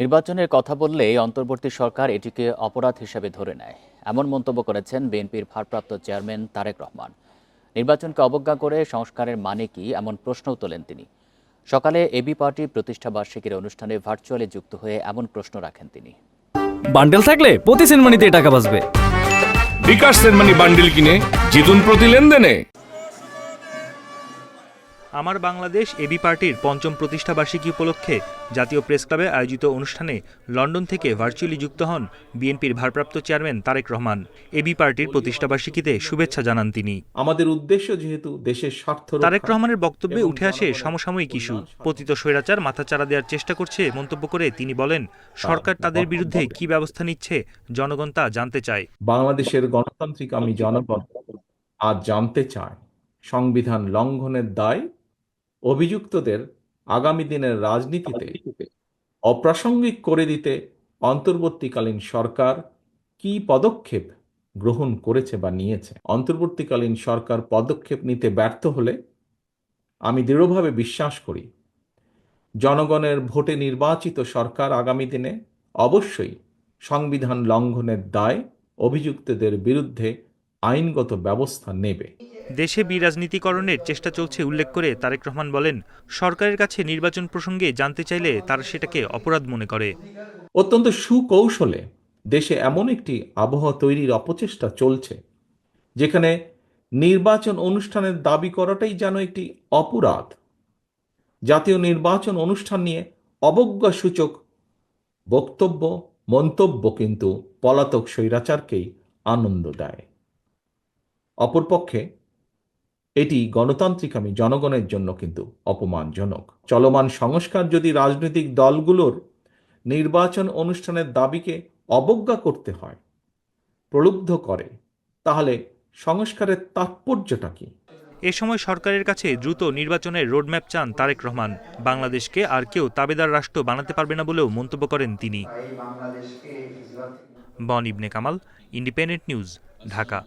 নির্বাচনের কথা বললে অন্তর্বর্তী সরকার এটিকে অপরাধ হিসেবে ধরে নেয় এমন মন্তব্য করেছেন বিএনপির ভারপ্রাপ্ত চেয়ারম্যান তারেক রহমান। নির্বাচনকে অবজ্ঞা করে সংস্কারের মানে কি এমন প্রশ্নও তোলেন তিনি। সকালে এবি পার্টি প্রতিষ্ঠা বার্ষিকীর অনুষ্ঠানে ভার্চুয়ালি যুক্ত হয়ে এমন প্রশ্ন রাখেন তিনি। বান্ডেল থাকলে প্রতি সেনমানিতে টাকা বাঁচবে। বিকাশ সেনমানি বান্ডিল কিনে জিতুন প্রতি লেনদেনে। আমার বাংলাদেশ এবি পার্টির পঞ্চম প্রতিষ্ঠা বার্ষিকী উপলক্ষে জাতীয় প্রেস ক্লাবে আয়োজিত অনুষ্ঠানে লন্ডন থেকে ভার্চুয়ালি যুক্ত হন বিএনপির ভারপ্রাপ্ত চেয়ারম্যান তারেক রহমান। এবি পার্টির প্রতিষ্ঠা বার্ষিকীতে শুভেচ্ছা জানান তিনি। আমাদের উদ্দেশ্য যেহেতু দেশের স্বার্থ তারেক রহমানের বক্তব্যে উঠে আসে সমসাময়িক ইস্যু। পতিত স্বৈরাচার মাথাচাড়া দেওয়ার চেষ্টা করছে মন্তব্য করে তিনি বলেন সরকার তাদের বিরুদ্ধে কি ব্যবস্থা নিচ্ছে জনগণ তা জানতে চায়। বাংলাদেশের গণতান্ত্রিক আমি জনগণ আজ জানতে চায় সংবিধান লঙ্ঘনের দায় অভিযুক্তদের আগামী দিনের রাজনীতিতে অপ্রাসঙ্গিক করে দিতে অন্তর্বর্তীকালীন সরকার কি পদক্ষেপ গ্রহণ করেছে বা নিয়েছে? অন্তর্বর্তীকালীন সরকার পদক্ষেপ নিতে ব্যর্থ হলে আমি দৃঢ়ভাবে বিশ্বাস করি জনগণের ভোটে নির্বাচিত সরকার আগামী দিনে অবশ্যই সংবিধান লঙ্ঘনের দায় অভিযুক্তদের বিরুদ্ধে আইনগত ব্যবস্থা নেবে। দেশে বিরাজনীতিকরণের চেষ্টা চলছে উল্লেখ করে তারেক রহমান বলেন সরকারের কাছে নির্বাচন প্রসঙ্গে জানতে চাইলে তারা সেটাকে অপরাধ মনে করে। অত্যন্ত সুকৌশলে দেশে এমন একটি আবহাওয়া তৈরির অপচেষ্টা চলছে যেখানে নির্বাচন অনুষ্ঠানের দাবি করাটাই যেন একটি অপরাধ। জাতীয় নির্বাচন অনুষ্ঠান নিয়ে অবজ্ঞা সূচক বক্তব্য মন্তব্য কিন্তু পলাতক স্বৈরাচারকেই আনন্দ দেয়। অপরপক্ষে, এটি গণতান্ত্রিক আমি জনগণের জন্য কিন্তু অপমানজনক। চলমান সংস্কার যদি রাজনৈতিক দলগুলোর নির্বাচন অনুষ্ঠানের দাবিকে অবজ্ঞা করতে হয়, প্রলুব্ধ করে, তাহলে সংস্কারের তাৎপর্যটা কি? এ সময় সরকারের কাছে দ্রুত নির্বাচনের রোডম্যাপ চান তারেক রহমান। বাংলাদেশকে আর কেউ তাবেদার রাষ্ট্র বানাতে পারবে না বলেও মন্তব্য করেন তিনি। বন ইবনে কামাল, ইন্ডিপেন্ডেন্ট নিউজ, ঢাকা।